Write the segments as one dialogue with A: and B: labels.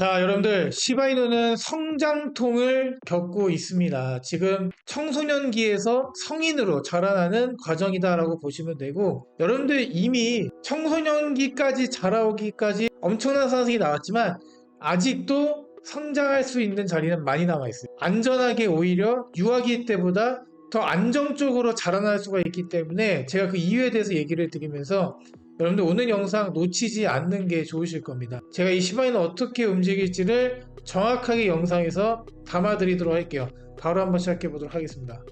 A: 자, 여러분들, 시바이누는 성장통을 겪고 있습니다. 지금 청소년기에서 성인으로 자라나는 과정이다라고 보시면 되고, 여러분들 이미 청소년기까지 자라오기까지 엄청난 상승이 나왔지만, 아직도 성장할 수 있는 자리는 많이 남아있어요. 안전하게 오히려 유아기 때보다 더 안정적으로 자라날 수가 있기 때문에 제가 그 이유에 대해서 얘기를 드리면서 여러분들 오늘 영상 놓치지 않는 게 좋으실 겁니다. 제가 이 시바이는 어떻게 움직일지를 정확하게 영상에서 담아드리도록 할게요. 바로 한번 시작해 보도록 하겠습니다.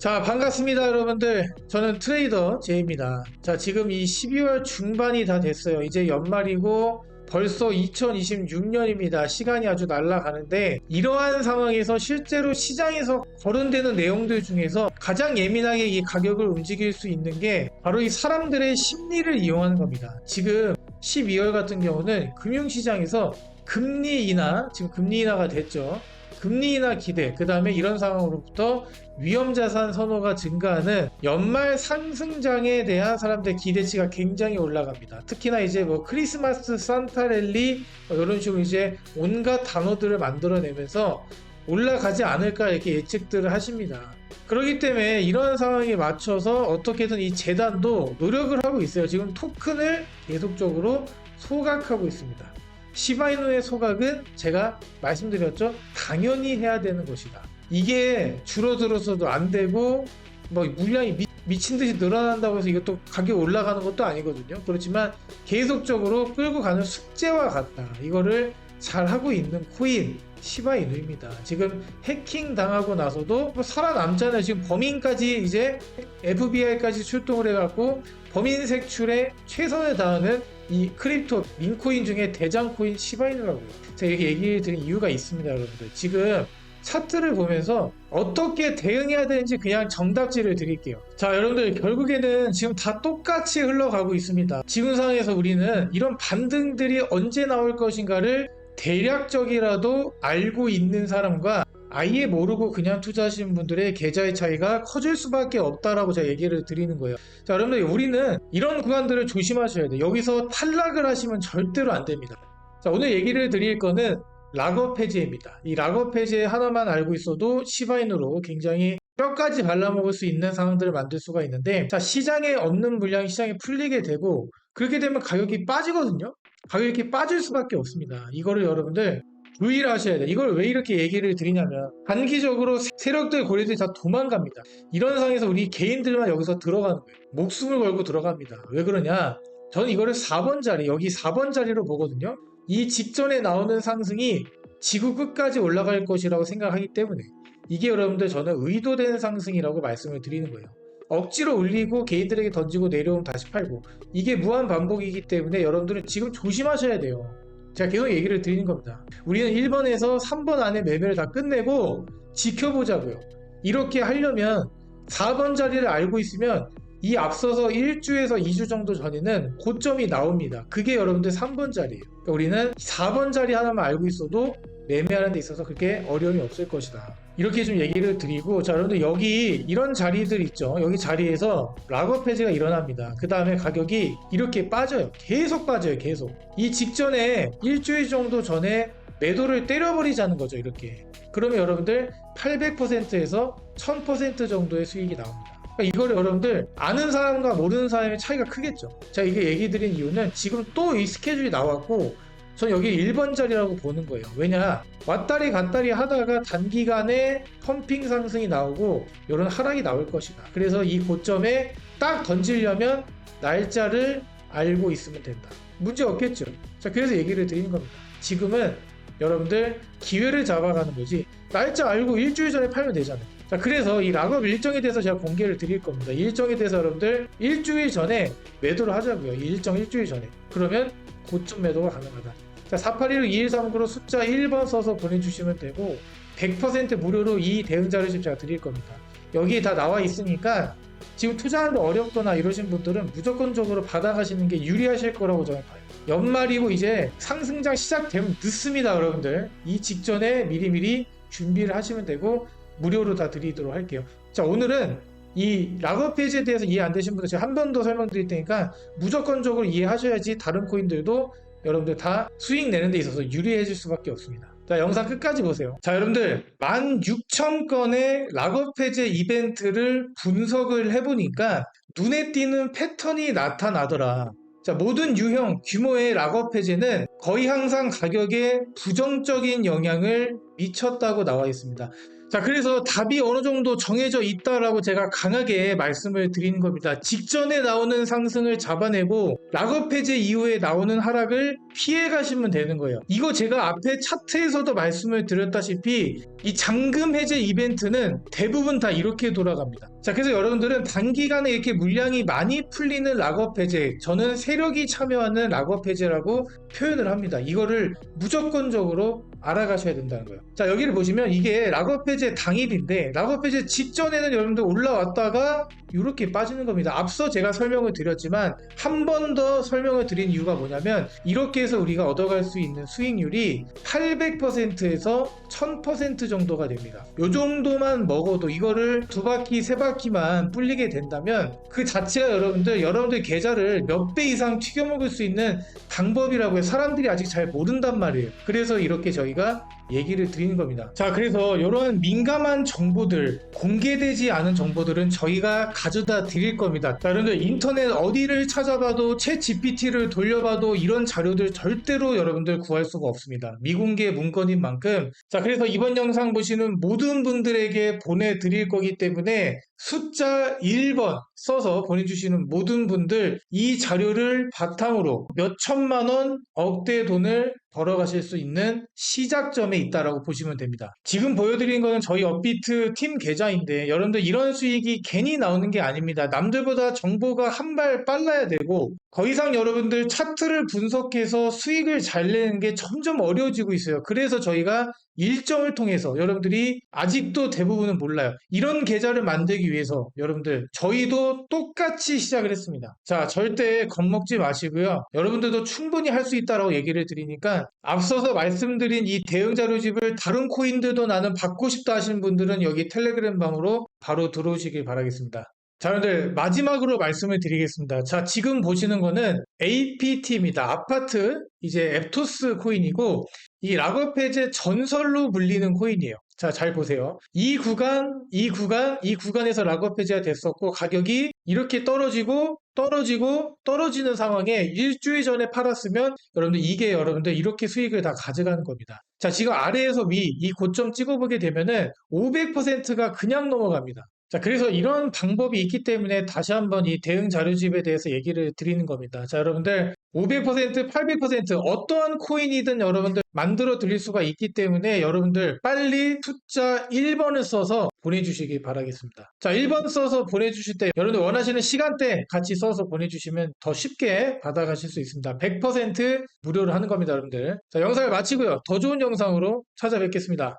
A: 자 반갑습니다 여러분들 저는 트레이더 제이입니다 자 지금 이 12월 중반이 다 됐어요 이제 연말이고 벌써 2026년입니다. 시간이 아주 날아가는데 이러한 상황에서 실제로 시장에서 거론되는 내용들 중에서 가장 예민하게 이 가격을 움직일 수 있는 게 바로 이 사람들의 심리를 이용하는 겁니다. 지금 12월 같은 경우는 금융시장에서 금리 인하, 지금 금리 인하가 됐죠. 금리 인하 기대, 그 다음에 이런 상황으로부터 위험자산 선호가 증가하는 연말 상승장에 대한 사람들의 기대치가 굉장히 올라갑니다. 특히나 이제 뭐 크리스마스 산타랠리 뭐 이런 식으로 이제 온갖 단어들을 만들어내면서 올라가지 않을까 이렇게 예측들을 하십니다. 그렇기 때문에 이런 상황에 맞춰서 어떻게든 이 재단도 노력을 하고 있어요. 지금 토큰을 계속적으로 소각하고 있습니다. 시바이누의 소각은 제가 말씀드렸죠. 당연히 해야 되는 것이다. 이게 줄어들어서도 안 되고 뭐 물량이 미, 미친 듯이 늘어난다고 해서 이것도 가격 올라가는 것도 아니거든요. 그렇지만 계속적으로 끌고 가는 숙제와 같다. 이거를 잘 하고 있는 코인 시바이누입니다. 지금 해킹 당하고 나서도 뭐 살아남잖아요. 지금 범인까지 이제 FBI까지 출동을 해갖고 범인 색출에 최선을 다하는 이 크립토 민코인 중에 대장 코인 시바이누라고요. 제가 이렇게 얘기 드린 이유가 있습니다, 여러분들. 지금 차트를 보면서 어떻게 대응해야 되는지 그냥 정답지를 드릴게요. 자, 여러분들 결국에는 지금 다 똑같이 흘러가고 있습니다. 지금 상황에서 우리는 이런 반등들이 언제 나올 것인가를 대략적이라도 알고 있는 사람과 아예 모르고 그냥 투자하시는 분들의 계좌의 차이가 커질 수밖에 없다라고 제가 얘기를 드리는 거예요. 자, 여러분들 우리는 이런 구간들을 조심하셔야 돼요. 여기서 탈락을 하시면 절대로 안 됩니다. 자, 오늘 얘기를 드릴 거는 락업 해제입니다. 이 락업 해제 하나만 알고 있어도 시바인으로 굉장히 뼈까지 발라먹을 수 있는 상황들을 만들 수가 있는데 자 시장에 없는 물량이 시장에 풀리게 되고 그렇게 되면 가격이 빠지거든요. 가격이 이렇게 빠질 수밖에 없습니다. 이거를 여러분들 주의를 하셔야 돼요. 이걸 왜 이렇게 얘기를 드리냐면 단기적으로 세력들 고리들이 다 도망갑니다. 이런 상황에서 우리 개인들만 여기서 들어가는 거예요. 목숨을 걸고 들어갑니다. 왜 그러냐? 저는 이거를 4번 자리, 여기 4번 자리로 보거든요. 이 직전에 나오는 상승이 지구 끝까지 올라갈 것이라고 생각하기 때문에 이게 여러분들 저는 의도된 상승이라고 말씀을 드리는 거예요. 억지로 올리고 개인들에게 던지고 내려오면 다시 팔고 이게 무한 반복이기 때문에 여러분들은 지금 조심하셔야 돼요. 제가 계속 얘기를 드리는 겁니다. 우리는 1번에서 3번 안에 매매를 다 끝내고 지켜보자고요. 이렇게 하려면 4번 자리를 알고 있으면 이 앞서서 1주에서 2주 정도 전에는 고점이 나옵니다. 그게 여러분들 3번 자리예요. 그러니까 우리는 4번 자리 하나만 알고 있어도 매매하는 데 있어서 그렇게 어려움이 없을 것이다. 이렇게 좀 얘기를 드리고 자 여러분들 여기 이런 자리들 있죠. 여기 자리에서 락업 해제가 일어납니다. 그 다음에 가격이 이렇게 빠져요. 계속 빠져요. 계속. 이 직전에 일주일 정도 전에 매도를 때려버리자는 거죠. 이렇게. 그러면 여러분들 800%에서 1000% 정도의 수익이 나옵니다. 그러니까 이걸 여러분들 아는 사람과 모르는 사람의 차이가 크겠죠. 제가 이게 얘기 드린 이유는 지금 또 이 스케줄이 나왔고 전 여기 1번 자리라고 보는 거예요. 왜냐 왔다리 갔다리 하다가 단기간에 펌핑 상승이 나오고 이런 하락이 나올 것이다. 그래서 이 고점에 딱 던지려면 날짜를 알고 있으면 된다. 문제 없겠죠. 자 그래서 얘기를 드리는 겁니다. 지금은 여러분들 기회를 잡아가는 거지 날짜 알고 일주일 전에 팔면 되잖아요. 자 그래서 이 락업 일정에 대해서 제가 공개를 드릴 겁니다. 일정에 대해서 여러분들 일주일 전에 매도를 하자고요. 일정 일주일 전에. 그러면 고점 매도가 가능하다. 자 4816-2139로 숫자 1번 써서 보내주시면 되고 100% 무료로 이 대응자를 지금 제가 드릴 겁니다. 여기 다 나와 있으니까 지금 투자하는데 어렵거나 이러신 분들은 무조건적으로 받아가시는 게 유리하실 거라고 저는 봐요. 연말이고 이제 상승장 시작되면 늦습니다, 여러분들. 이 직전에 미리미리 준비를 하시면 되고 무료로 다 드리도록 할게요. 자, 오늘은 이 락업 페이지에 대해서 이해 안 되신 분들 제가 한 번 더 설명드릴 테니까 무조건적으로 이해하셔야지 다른 코인들도 여러분들 다 수익 내는 데 있어서 유리해질 수밖에 없습니다. 자, 영상 끝까지 보세요. 자, 여러분들 16,000건의 락업 해제 이벤트를 분석을 해보니까 눈에 띄는 패턴이 나타나더라. 자, 모든 유형, 규모의 락업 해제는 거의 항상 가격에 부정적인 영향을 미쳤다고 나와 있습니다. 자, 그래서 답이 어느 정도 정해져 있다라고 제가 강하게 말씀을 드리는 겁니다. 직전에 나오는 상승을 잡아내고 락업 해제 이후에 나오는 하락을 피해 가시면 되는 거예요. 이거 제가 앞에 차트에서도 말씀을 드렸다시피 이 잠금 해제 이벤트는 대부분 다 이렇게 돌아갑니다. 자, 그래서 여러분들은 단기간에 이렇게 물량이 많이 풀리는 락업 해제, 저는 세력이 참여하는 락업 해제라고 표현을 합니다. 이거를 무조건적으로 알아가셔야 된다는 거예요. 자, 여기를 보시면 이게 락업 해제 당일인데 락업 해제 직전에는 여러분들 올라왔다가 이렇게 빠지는 겁니다. 앞서 제가 설명을 드렸지만 한 번 더 설명을 드린 이유가 뭐냐면 이렇게 해서 우리가 얻어갈 수 있는 수익률이 800%에서 1000% 정도가 됩니다. 이 정도만 먹어도 이거를 두 바퀴, 세 바퀴만 불리게 된다면 그 자체가 여러분들 여러분들 계좌를 몇 배 이상 튀겨 먹을 수 있는 방법이라고 해 사람들이 아직 잘 모른단 말이에요. 그래서 이렇게 저희가 얘기를 드리는 겁니다. 자, 그래서 이러한 민감한 정보들, 공개되지 않은 정보들은 저희가 가져다 드릴 겁니다. 자, 여러분들 인터넷 어디를 찾아봐도 채 GPT를 돌려봐도 이런 자료들 절대로 여러분들 구할 수가 없습니다. 미공개 문건인 만큼. 자, 그래서 이번 영상 보시는 모든 분들에게 보내드릴 거기 때문에 숫자 1번 써서 보내주시는 모든 분들 이 자료를 바탕으로 몇 천만 원, 억대 돈을 벌어가실 수 있는 시작점에 있다라고 보시면 됩니다. 지금 보여드린 거는 저희 업비트 팀 계좌인데 여러분들 이런 수익이 괜히 나오는 게 아닙니다. 남들보다 정보가 한 발 빨라야 되고 더 이상 여러분들 차트를 분석해서 수익을 잘 내는 게 점점 어려워지고 있어요. 그래서 저희가 일정을 통해서 여러분들이 아직도 대부분은 몰라요. 이런 계좌를 만들기 위해서 여러분들 저희도 똑같이 시작을 했습니다. 자, 절대 겁먹지 마시고요. 여러분들도 충분히 할 수 있다라고 얘기를 드리니까 앞서서 말씀드린 이 대응 자료집을 다른 코인들도 나는 받고 싶다 하시는 분들은 여기 텔레그램 방으로 바로 들어오시길 바라겠습니다. 자, 여러분들 마지막으로 말씀을 드리겠습니다. 자, 지금 보시는 거는 APT입니다. 아파트 이제 앱토스 코인이고 이 락업 해제 전설로 불리는 코인이에요. 자, 잘 보세요. 이 구간, 이 구간, 이 구간에서 락업 해제가 됐었고 가격이 이렇게 떨어지고 떨어지고 떨어지는 상황에 일주일 전에 팔았으면 여러분들 이게 여러분들 이렇게 수익을 다 가져가는 겁니다. 자, 지금 아래에서 위 이 고점 찍어보게 되면은 500%가 그냥 넘어갑니다. 자, 그래서 이런 방법이 있기 때문에 다시 한번 이 대응 자료집에 대해서 얘기를 드리는 겁니다. 자, 여러분들 500%, 800% 어떠한 코인이든 여러분들 만들어 드릴 수가 있기 때문에 여러분들 빨리 숫자 1번을 써서 보내주시기 바라겠습니다. 자, 1번 써서 보내주실 때 여러분들 원하시는 시간대 같이 써서 보내주시면 더 쉽게 받아가실 수 있습니다. 100% 무료로 하는 겁니다, 여러분들. 자, 영상을 마치고요. 더 좋은 영상으로 찾아뵙겠습니다.